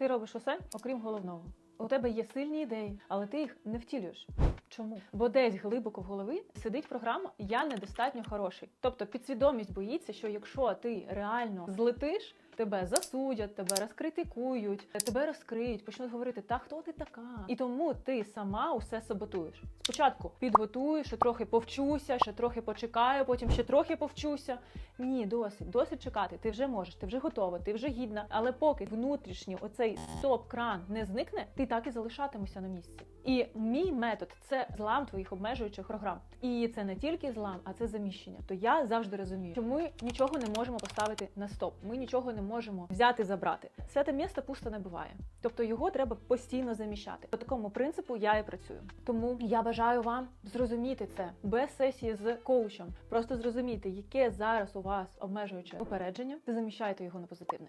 Ти робиш усе, окрім головного. У тебе є сильні ідеї, але ти їх не втілюєш. Чому? Бо десь глибоко в голові сидить програма Я недостатньо хороший. Тобто підсвідомість боїться, що якщо ти реально злетиш, тебе засудять, тебе розкритикують, тебе розкриють, почнуть говорити, та хто ти така? І тому ти сама усе саботуєш. Спочатку підготую, ще трохи повчуся, ще трохи почекаю, потім ще трохи повчуся. Ні, досить, досить чекати. Ти вже можеш, ти вже готова, ти вже гідна. Але поки внутрішній оцей стоп-кран не зникне, ти так і залишатимешся на місці. І мій метод це злам твоїх обмежуючих програм. І це не тільки злам, а це заміщення. То я завжди розумію, що ми нічого не можемо поставити на стоп. Ми нічого не можемо взяти, забрати. Святе місто пусто не буває. Тобто його треба постійно заміщати. По такому принципу я і працюю. Тому я бажаю вам зрозуміти це без сесії з коучем. Просто зрозуміти, яке зараз у вас обмежуюче упередження, ти заміщаєте його на позитивне.